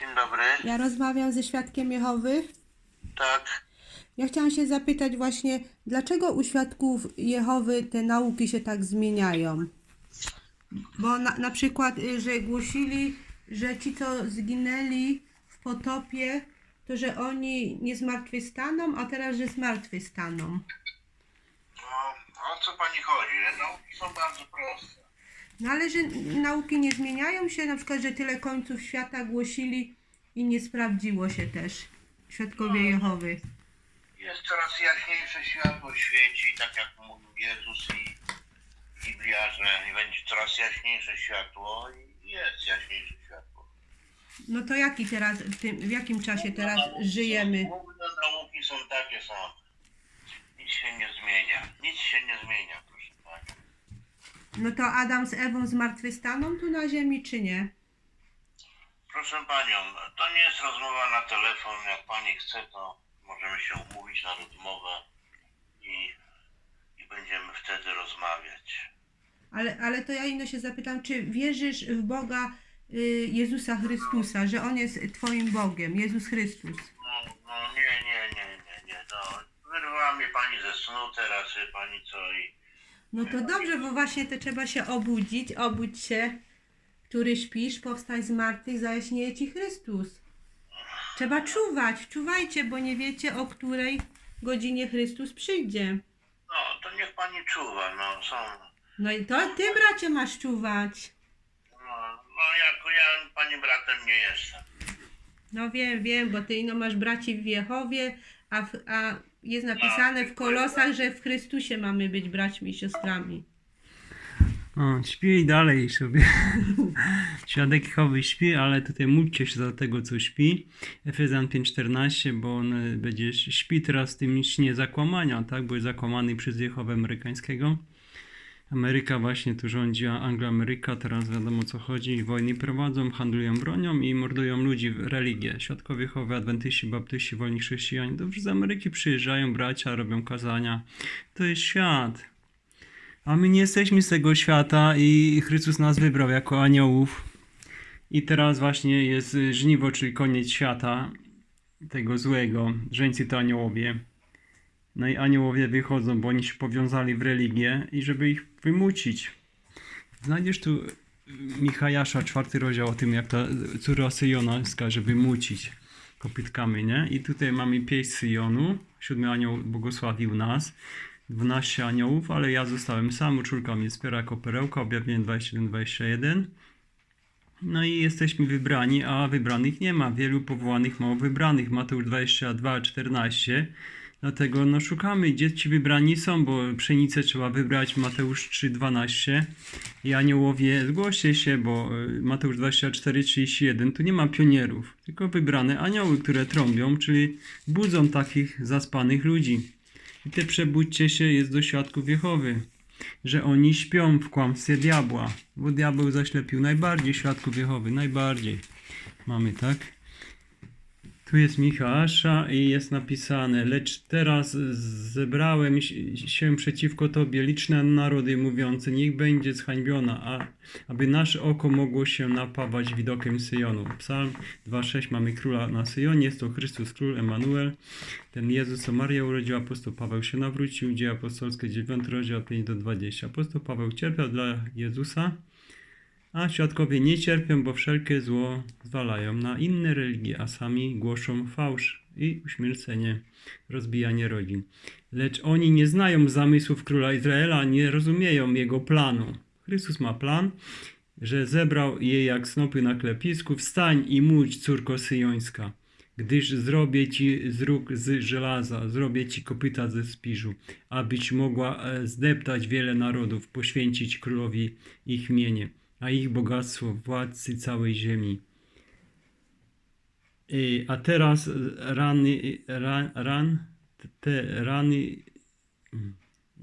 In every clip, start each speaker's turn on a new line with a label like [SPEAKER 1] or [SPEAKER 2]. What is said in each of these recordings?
[SPEAKER 1] Dzień dobry.
[SPEAKER 2] Ja rozmawiam ze świadkiem Jehowy.
[SPEAKER 1] Tak.
[SPEAKER 2] Ja chciałam się zapytać właśnie, dlaczego u świadków Jehowy te nauki się tak zmieniają? Bo na, na przykład, y, że głosili, że ci, co zginęli w potopie, to że oni nie zmartwychwstaną, a teraz, że zmartwychwstaną.
[SPEAKER 1] No, o co pani chodzi? Nauki są bardzo proste.
[SPEAKER 2] No ale że nauki nie zmieniają się, na przykład, że tyle końców świata głosili i nie sprawdziło się też świadkowie Jehowy.
[SPEAKER 1] Jest coraz jaśniejsze światło świeci, tak jak mówił Jezus i Biblia, że będzie coraz jaśniejsze światło i jest jaśniejsze światło.
[SPEAKER 2] No to jaki teraz, w, tym, w jakim czasie teraz
[SPEAKER 1] Nauki
[SPEAKER 2] żyjemy?
[SPEAKER 1] Główne nauki są takie same. Nic się nie zmienia. Nic się nie zmienia.
[SPEAKER 2] No to Adam z Ewą zmartwychwstaną tu na ziemi, czy nie?
[SPEAKER 1] Proszę panią, to nie jest rozmowa na telefon. Jak pani chce, to możemy się umówić na rozmowę i, i będziemy wtedy rozmawiać.
[SPEAKER 2] Ale, ale to ja inno się zapytam, czy wierzysz w Boga y, Jezusa Chrystusa, że On jest Twoim Bogiem, Jezus Chrystus?
[SPEAKER 1] No, no nie, nie, nie, nie, nie. No, wyrwała mnie pani ze snu teraz, wie pani co i...
[SPEAKER 2] No to dobrze, bo właśnie to trzeba się obudzić, obudź się, który śpisz, powstań z martwych, zajaśnieje Ci Chrystus. Trzeba czuwać, czuwajcie, bo nie wiecie, o której godzinie Chrystus przyjdzie.
[SPEAKER 1] No, to niech pani czuwa, no są...
[SPEAKER 2] No i to Ty, bracie, masz czuwać.
[SPEAKER 1] No, no jako ja pani bratem nie jestem.
[SPEAKER 2] No wiem, wiem, bo ty ino masz braci w Jehowie, a, w, a jest napisane w Kolosach, że w Chrystusie mamy być braćmi i siostrami.
[SPEAKER 3] O, śpi dalej sobie. Świadek Jehowy śpi, ale tutaj módlcie się za tego, co śpi. Efezjan 5.14, bo on e, będzie śpi teraz w tym śnie zakłamania, tak? Bo jest zakłamany przez Jehowę amerykańskiego. Ameryka właśnie tu rządzi, a Angloameryka, teraz wiadomo o co chodzi. Wojny prowadzą, handlują bronią i mordują ludzi w religię. Świadkowie Jehowy, adwentyści, baptyści, wolni chrześcijanie. Dobrze z Ameryki przyjeżdżają bracia, robią kazania. To jest świat. A my nie jesteśmy z tego świata i Chrystus nas wybrał jako aniołów. I teraz właśnie jest żniwo, czyli koniec świata, tego złego. Żeńcy to aniołowie. No i aniołowie wychodzą, bo oni się powiązali w religię i żeby ich wymucić. Znajdziesz tu y, Michajasza, czwarty rozdział o tym, jak ta córa Syjonowska, żeby mucić kopytkami, nie? I tutaj mamy pieśń Syjonu. Siódmy anioł błogosławił nas. 12 aniołów, ale ja zostałem sam, uczulka mnie wspiera jako perełka, objawienie 21-21. No i jesteśmy wybrani, a wybranych nie ma. Wielu powołanych, mało wybranych. Mateusz 22, 14. Dlatego no, szukamy, gdzie ci wybrani są, bo pszenicę trzeba wybrać. Mateusz 3, 12. I aniołowie, zgłoście się, bo y, Mateusz 24, 31, tu nie ma pionierów, tylko wybrane anioły, które trąbią, czyli budzą takich zaspanych ludzi. I te przebudźcie się jest do świadków Jehowy, że oni śpią w kłamstwie diabła, bo diabeł zaślepił najbardziej świadków Jehowy, najbardziej. Mamy, tak? Tu jest Michała i jest napisane, lecz teraz zebrałem się przeciwko Tobie liczne narody mówiące, niech będzie zhańbiona, a aby nasze oko mogło się napawać widokiem Syjonu. Psalm 2,6 mamy króla na Syjonie, jest to Chrystus Król Emanuel. Ten Jezus, co Maria urodziła, apostoł Paweł się nawrócił, dzieje apostolskie 9 rozdział 5 do 20. Apostoł Paweł cierpiał dla Jezusa, a świadkowie nie cierpią, bo wszelkie zło zwalają na inne religie, a sami głoszą fałsz i uśmiercenie, rozbijanie rodzin. Lecz oni nie znają zamysłów króla Izraela, nie rozumieją jego planu. Chrystus ma plan, że zebrał je jak snopy na klepisku. Wstań i módź, córko syjońska, gdyż zrobię ci z róg z żelaza, zrobię ci kopyta ze spiżu, abyś mogła e, zdeptać wiele narodów, poświęcić królowi ich mienie, a ich bogactwo władcy całej ziemi. Y, A teraz rany, ran, ran, te rany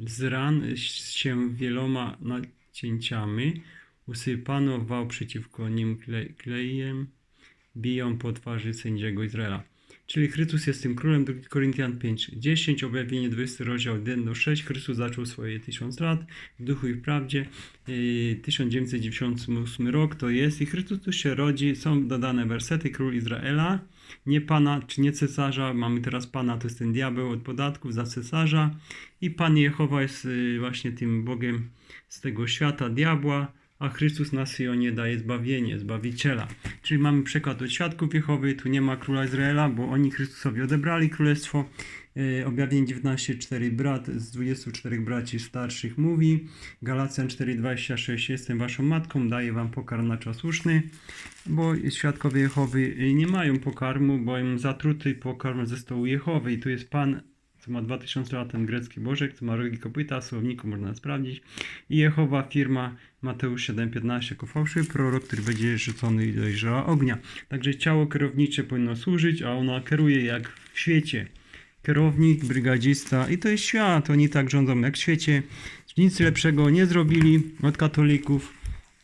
[SPEAKER 3] z ran się wieloma nacięciami usypano wał przeciwko nim kle, klejem, biją po twarzy sędziego Izraela. Czyli Chrystus jest tym królem, 2 Koryntian 5, 10, objawienie 20 rozdział 1 do 6. Chrystus zaczął swoje tysiąc lat w duchu i w prawdzie. Yy, 1998 rok to jest i Chrystus tu się rodzi. Są dodane wersety król Izraela, nie pana czy nie cesarza. Mamy teraz pana, to jest ten diabeł od podatków za cesarza. I pan Jehowa jest yy, właśnie tym Bogiem z tego świata, diabła. A Chrystus na Syjonie daje zbawienie, zbawiciela. Czyli mamy przykład od świadków Jehowy, tu nie ma króla Izraela, bo oni Chrystusowi odebrali królestwo. Yy, Objawienie 19:4 brat z 24 braci starszych mówi. Galacjan 4:26 jestem waszą matką, daję wam pokarm na czas słuszny, bo świadkowie Jehowy nie mają pokarmu, bo im zatruty pokarm ze stołu Jehowy i tu jest Pan co ma 2000 lat, ten grecki bożek, co ma rogi kopyta, w słowniku można sprawdzić. I Jehowa, firma Mateusz 7,15 jako fałszywy prorok, który będzie rzucony do jeziora ognia. Także ciało kierownicze powinno służyć, a ona kieruje jak w świecie. Kierownik, brygadzista i to jest świat, oni tak rządzą jak w świecie. Nic lepszego nie zrobili od katolików,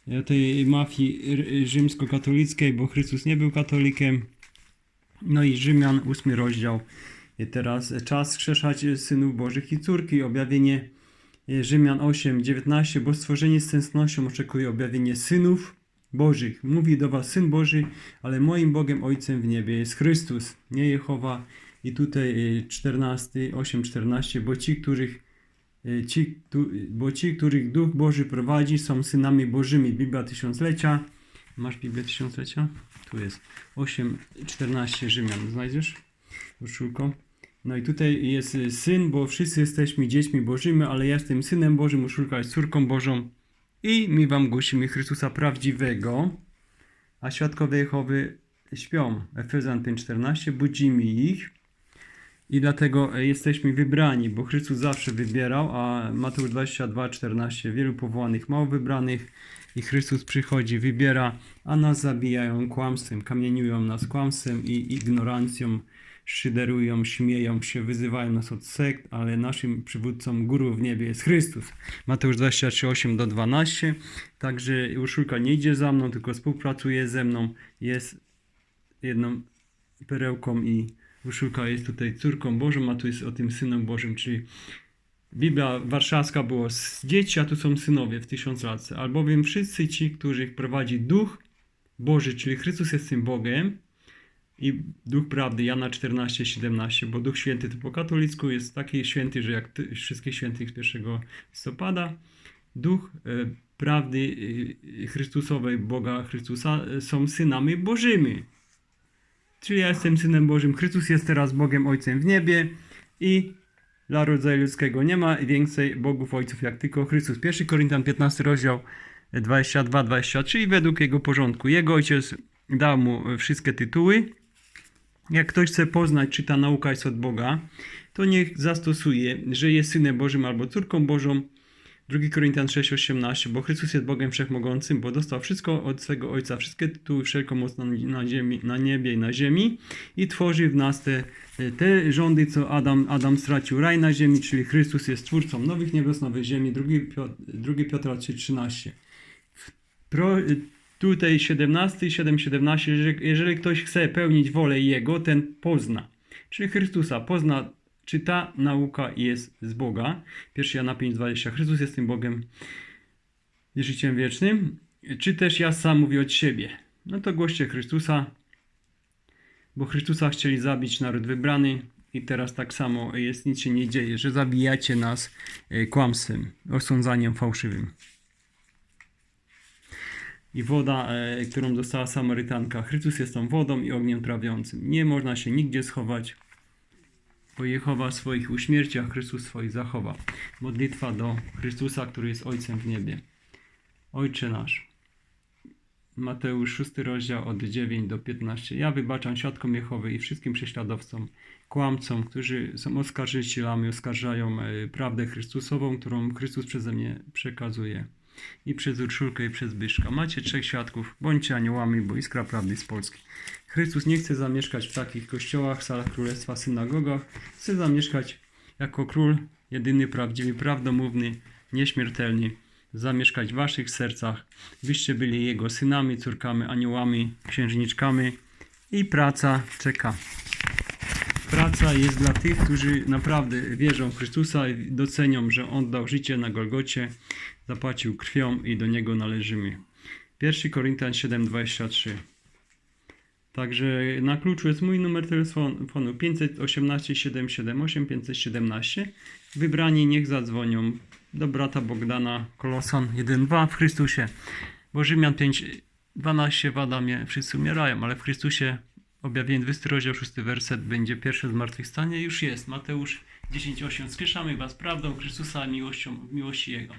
[SPEAKER 3] e, tej mafii rzymskokatolickiej, bo Chrystus nie był katolikiem. No i Rzymian, ósmy rozdział. Teraz czas skrzeszać synów Bożych i córki. Objawienie e, Rzymian 8, 19. Bo stworzenie z tęsknością oczekuje objawienie synów Bożych. Mówi do was Syn Boży, ale moim Bogiem Ojcem w niebie jest Chrystus, nie Jehowa. I tutaj e, 14, 8, 14. Bo ci, których e, Ci, bo ci, których Duch Boży prowadzi, są synami Bożymi. Biblia Tysiąclecia. Masz Biblię Tysiąclecia? Tu jest. 8, 14 Rzymian. Znajdziesz? Koszulką. No i tutaj jest y, syn, bo wszyscy jesteśmy dziećmi Bożymi, ale ja jestem synem Bożym, Uszulka jest córką Bożą. I my wam głosimy Chrystusa prawdziwego, a świadkowie Jehowy śpią. Efezjan 5,14, budzimy ich i dlatego e, jesteśmy wybrani, bo Chrystus zawsze wybierał, a Mateusz 22,14 wielu powołanych, mało wybranych i Chrystus przychodzi, wybiera, a nas zabijają kłamstwem, kamieniują nas kłamstwem i ignorancją, szyderują, śmieją się, wyzywają nas od sekt, ale naszym przywódcą guru w niebie jest Chrystus. Mateusz 23:8 do 12. Także Urszulka nie idzie za mną, tylko współpracuje ze mną, jest jedną perełką i Urszulka jest tutaj córką Bożą, a tu jest o tym Synem Bożym, czyli Biblia warszawska była z dzieci, a tu są synowie w tysiąclatce. Albowiem wszyscy ci, których prowadzi Duch Boży, czyli Chrystus jest tym Bogiem i Duch Prawdy, Jana 14, 17, bo Duch Święty to po katolicku jest taki święty, że jak ty, wszystkich świętych z 1 listopada, Duch e, Prawdy e, Chrystusowej, Boga Chrystusa e, są synami Bożymi. Czyli ja jestem synem Bożym, Chrystus jest teraz Bogiem Ojcem w niebie i dla rodzaju ludzkiego nie ma więcej bogów ojców jak tylko Chrystus. 1 Koryntian 15 rozdział 22-23 i według jego porządku. Jego ojciec dał mu wszystkie tytuły. Jak ktoś chce poznać, czy ta nauka jest od Boga, to niech zastosuje, że jest synem Bożym albo córką Bożą. 2 Koryntian 6,18 Bo Chrystus jest Bogiem Wszechmogącym, bo dostał wszystko od swego Ojca, wszystkie tytuły, wszelką moc na, na, ziemi, na niebie i na ziemi i tworzy w nas te, te rządy, co Adam, Adam stracił. Raj na ziemi, czyli Chrystus jest twórcą nowych niebios, nowej ziemi, 2 Piotr, 2 Piotra 3,13 Pro, tutaj 17 i 7,17 jeżeli, jeżeli ktoś chce pełnić wolę Jego, ten pozna, czyli Chrystusa, pozna czy ta nauka jest z Boga. 1 Jana 5,20 Chrystus jest tym Bogiem i życiem wiecznym. Czy też ja sam mówię od siebie? No to głoście Chrystusa, bo Chrystusa chcieli zabić naród wybrany i teraz tak samo jest, nic się nie dzieje, że zabijacie nas e, kłamstwem, osądzaniem fałszywym. I woda, e, którą dostała Samarytanka. Chrystus jest tą wodą i ogniem trawiącym. Nie można się nigdzie schować bo Jehowa swoich uśmierci, a Chrystus swoich zachowa. Modlitwa do Chrystusa, który jest Ojcem w niebie. Ojcze nasz. Mateusz 6 rozdział od 9 do 15. Ja wybaczam świadkom Jehowy i wszystkim prześladowcom, kłamcom, którzy są oskarżycielami, oskarżają e, prawdę Chrystusową, którą Chrystus przeze mnie przekazuje. I przez Urszulkę i przez Byszka. Macie trzech świadków, bądźcie aniołami, bo iskra prawdy z Polski. Chrystus nie chce zamieszkać w takich kościołach, salach królestwa, synagogach. Chce zamieszkać jako król, jedyny, prawdziwy, prawdomówny, nieśmiertelny. Zamieszkać w waszych sercach, byście byli jego synami, córkami, aniołami, księżniczkami i praca czeka. Praca jest dla tych, którzy naprawdę wierzą w Chrystusa i docenią, że On dał życie na Golgocie, zapłacił krwią i do Niego należymy. 1 Koryntian 7:23 Także na kluczu jest mój numer telefonu 518 778 517. Wybrani niech zadzwonią do brata Bogdana Kolosan 1.2 w Chrystusie. Bo Rzymian 5.12 w Adamie wszyscy umierają, ale w Chrystusie objawienie 20 rozdział 6 werset będzie pierwsze zmartwychwstanie już jest. Mateusz 10.8 Skrzeszamy was prawdą Chrystusa miłością, miłości Jego.